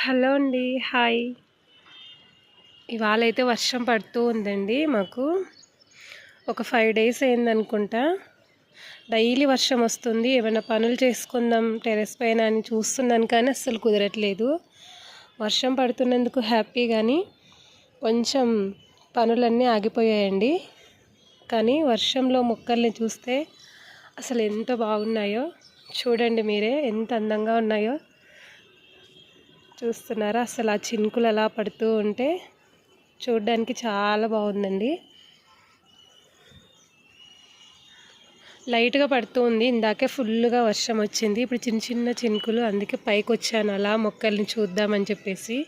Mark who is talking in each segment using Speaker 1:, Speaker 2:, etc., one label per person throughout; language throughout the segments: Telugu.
Speaker 1: హలో అండి హాయ్. ఇవాళ అయితే వర్షం పడుతూ ఉందండి మాకు. ఒక ఫైవ్ డేస్ అయిందనుకుంటా. డైలీ వర్షం వస్తుంది ఏమైనా పనులు చేసుకుందాం టెరెస్ పైన అని చూస్తున్నాను కానీ అస్సలు కుదరట్లేదు. వర్షం పడుతున్నందుకు హ్యాపీ కానీ కొంచెం పనులన్నీ ఆగిపోయాయండి. కానీ వర్షంలో మొక్కల్ని చూస్తే అసలు ఎంత బాగున్నాయో చూడండి మీరే ఎంత అందంగా ఉన్నాయో. చూస్తున్నారా? అసలు ఆ చినుకులు అలా పడుతూ ఉంటే చూడడానికి చాలా బాగుందండి. లైట్గా పడుతూ ఉంది. ఇందాకే ఫుల్గా వర్షం వచ్చింది. ఇప్పుడు చిన్న చిన్న చినుకులు అందుకే పైకి వచ్చాను. అలా మొక్కల్ని చూద్దామని చెప్పేసి.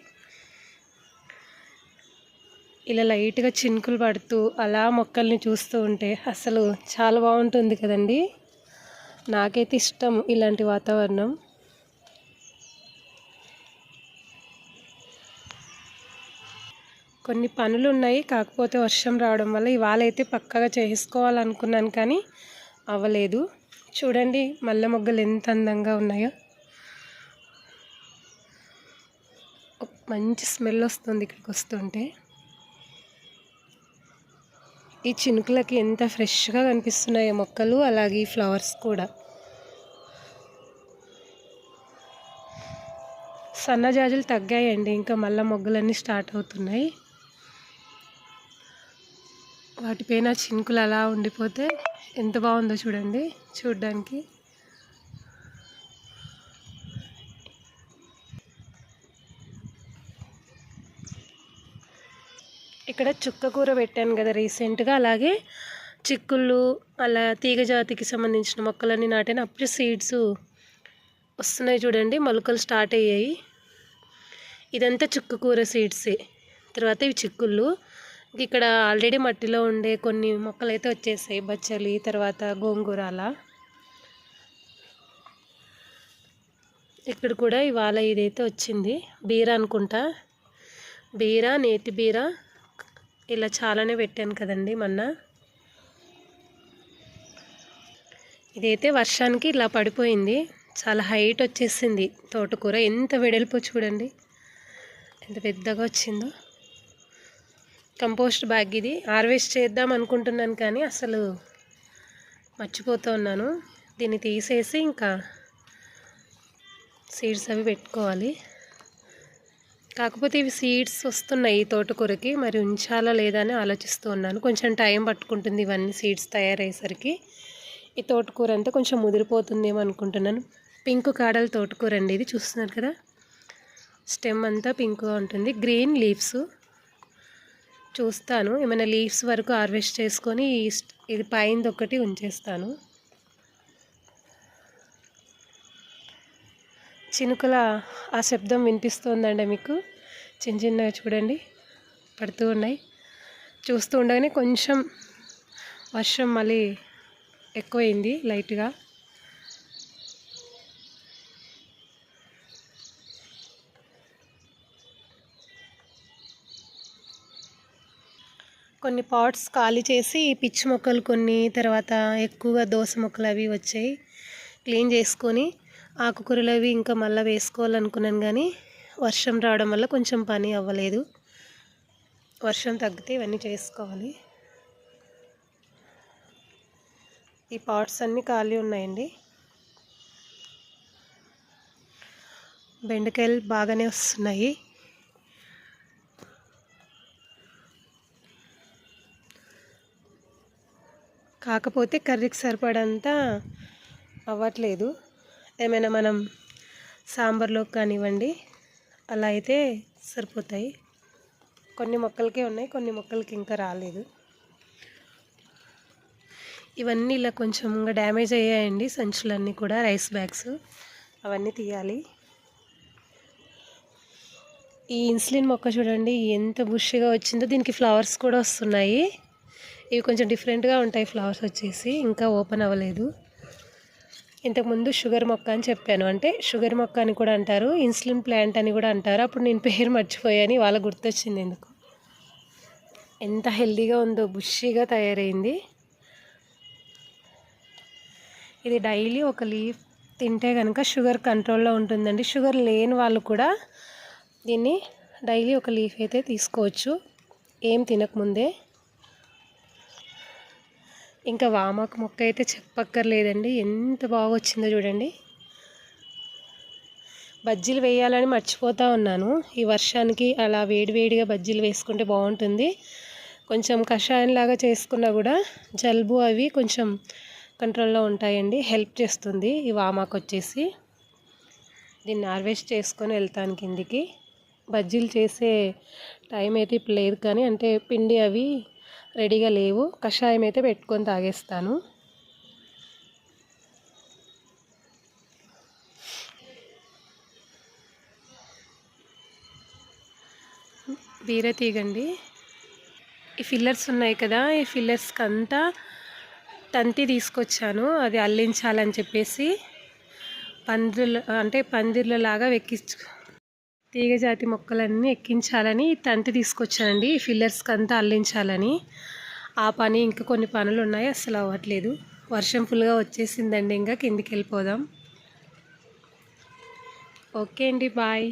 Speaker 1: ఇలా లైట్గా చినుకులు పడుతూ అలా మొక్కల్ని చూస్తూ ఉంటే అసలు చాలా బాగుంటుంది కదండి. నాకైతే ఇష్టం ఇలాంటి వాతావరణం. కొన్ని పనులు ఉన్నాయి కాకపోతే వర్షం రావడం వల్ల ఇవాళ అయితే పక్కగా చేసుకోవాలనుకున్నాను కానీ అవ్వలేదు. చూడండి మల్లె మొగ్గలు ఎంత అందంగా ఉన్నాయో. మంచి స్మెల్ వస్తుంది ఇక్కడికి వస్తుంటే. ఈ చినుకులకి ఎంత ఫ్రెష్గా కనిపిస్తున్నాయో మొక్కలు అలాగే ఈ ఫ్లవర్స్ కూడా. సన్నజాజులు తగ్గాయండి. ఇంకా మళ్ళీ మొగ్గలన్నీ స్టార్ట్ అవుతున్నాయి. వాటిపైన చినుకులు అలా ఉండిపోతే ఎంత బాగుందో చూడండి చూడ్డానికి. ఇక్కడ చుక్క కూర పెట్టాను కదా రీసెంట్గా అలాగే చిక్కుళ్ళు అలా తీగ జాతికి సంబంధించిన మొక్కలన్నీ నాటాను అప్పుడు సీడ్స్ వస్తున్నాయి చూడండి మొలకలు స్టార్ట్ అయ్యాయి. ఇదంతా చుక్క కూర సీడ్సే. తర్వాత ఇవి చిక్కుళ్ళు. ఇక్కడ ఆల్రెడీ మట్టిలో ఉండే కొన్ని మొక్కలు అయితే వచ్చేసాయి. బచ్చలి తర్వాత గోంగూర అలా ఇక్కడ కూడా ఇవాళ ఇదైతే వచ్చింది. బీర అనుకుంటా. బీర నేతి బీర. ఇలా చాలానే పెట్టాను కదండి మొన్న. ఇదైతే వర్షానికి ఇలా పడిపోయింది. చాలా హైట్ వచ్చేసింది తోటకూర. ఎంత వెడల్పో చూడండి. ఎంత పెద్దగా వచ్చిందో. కంపోస్ట్ బ్యాగ్ ఇది. హార్వెస్ట్ చేద్దాం అనుకుంటున్నాను కానీ అసలు మర్చిపోతూ ఉన్నాను. దీన్ని తీసేసి ఇంకా సీడ్స్ అవి పెట్టుకోవాలి. కాకపోతే ఇవి సీడ్స్ వస్తున్నాయి ఈ తోటకూరకి మరి ఉంచాలా లేదా అని ఆలోచిస్తూ ఉన్నాను. కొంచెం టైం పట్టుకుంటుంది ఇవన్నీ సీడ్స్ తయారయ్యేసరికి. ఈ తోటకూర అంతా కొంచెం ముదిరిపోతుందేమో అనుకుంటున్నాను. పింక్ కాడల తోటకూర అండి ఇది చూస్తున్నారు కదా? స్టెమ్ అంతా పింక్గా ఉంటుంది. Green leaves. చూస్తాను. ఏమైనా లీవ్స్ వరకు హార్వెస్ట్ చేసుకొని ఇది పైంది ఒకటి ఉంచేస్తాను. చినుకుల ఆ శబ్దం వినిపిస్తుందండి మీకు? చిన్న చిన్నగా చూడండి. పడుతూ ఉన్నాయి. చూస్తూ ఉండగానే కొంచెం వర్షం మళ్ళీ ఎక్కువైంది లైట్గా. కొన్ని పాట్స్ ఖాళీ చేసి పిచ్చి మొక్కలు కొన్ని తర్వాత ఎక్కువగా దోస మొక్కలు అవి వచ్చాయి. క్లీన్ చేసుకొని ఆకుకూరలు అవి ఇంకా మళ్ళీ వేసుకోవాలనుకున్నాను కానీ వర్షం రావడం వల్ల కొంచెం పని అవ్వలేదు. వర్షం తగ్గితే ఇవన్నీ చేసుకోవాలి. ఈ పాట్స్ అన్నీ ఖాళీ ఉన్నాయండి. బెండకాయలు బాగానే వస్తున్నాయి. కాకపోతే కర్రీకి సరిపడంతా అవ్వట్లేదు. ఏమైనా మనం సాంబార్లోకి కానివ్వండి అలా అయితే సరిపోతాయి. కొన్ని మొక్కలకే ఉన్నాయి కొన్ని మొక్కలకి ఇంకా రాలేదు. ఇవన్నీ ఇలా కొంచెం డ్యామేజ్ అయ్యాయండి సంచులన్నీ కూడా రైస్ బ్యాగ్స్ అవన్నీ తీయాలి. ఈ ఇన్సులిన్ మొక్క చూడండి ఎంత బుష్గా వచ్చిందో దీనికి ఫ్లవర్స్ కూడా వస్తున్నాయి. ఇవి కొంచెం డిఫరెంట్గా ఉంటాయి ఫ్లవర్స్ వచ్చేసి ఇంకా ఓపెన్ అవ్వలేదు. ఇంతకుముందు షుగర్ మొక్క అని చెప్పాను. అంటే షుగర్ మొక్క అని కూడా అంటారు ఇన్సులిన్ ప్లాంట్ అని కూడా అంటారు. అప్పుడు నేను పేరు మర్చిపోయాను వాళ్ళ గుర్తొచ్చింది ఎందుకు. ఎంత హెల్దీగా ఉందో బుషీగా తయారైంది. ఇది డైలీ ఒక లీఫ్ తింటే కనుక షుగర్ కంట్రోల్లో ఉంటుందండి. షుగర్ లేని వాళ్ళు కూడా దీన్ని డైలీ ఒక లీఫ్ అయితే తీసుకోవచ్చు. ఏం తినకముందే. ఇంకా వామాకు మొక్క అయితే చెప్పక్కర్లేదండి. ఎంత బాగా వచ్చిందో చూడండి. బజ్జీలు వేయాలని మర్చిపోతూ ఉన్నాను. ఈ వర్షానికి అలా వేడివేడిగా బజ్జీలు వేసుకుంటే బాగుంటుంది. కొంచెం కషాయంలాగా చేసుకున్నా కూడా జలుబు అవి కొంచెం కంట్రోల్లో ఉంటాయండి. హెల్ప్ చేస్తుంది ఈ వామాకు వచ్చేసి. దీన్ని హార్వెస్ట్ చేసుకొని వెళ్తాను కిందికి. బజ్జీలు చేసే టైం అయితే ఇప్పుడు లేదు కానీ అంటే పిండి అవి రెడీగా లేవు. కషాయం అయితే పెట్టుకొని తాగేస్తాను. తీగండి. ఈ ఫిల్లర్స్ ఉన్నాయి కదా ఈ ఫిల్లర్స్కి అంతా తంతి తీసుకొచ్చాను. అది అల్లించాలని చెప్పేసి పందిర్ల అంటే పందిర్లలాగా వెక్కించు తీగజాతి మొక్కలన్నీ ఎక్కించాలని తంతి తీసుకొచ్చానండి. ఈ ఫిల్లర్స్కి అంతా అల్లించాలని. ఆ పని ఇంకా కొన్ని పనులు ఉన్నాయి అసలు అవ్వట్లేదు. వర్షం ఫుల్గా వచ్చేసిందండి ఇంకా కిందికి వెళ్ళిపోదాం. ఓకే అండి బాయ్.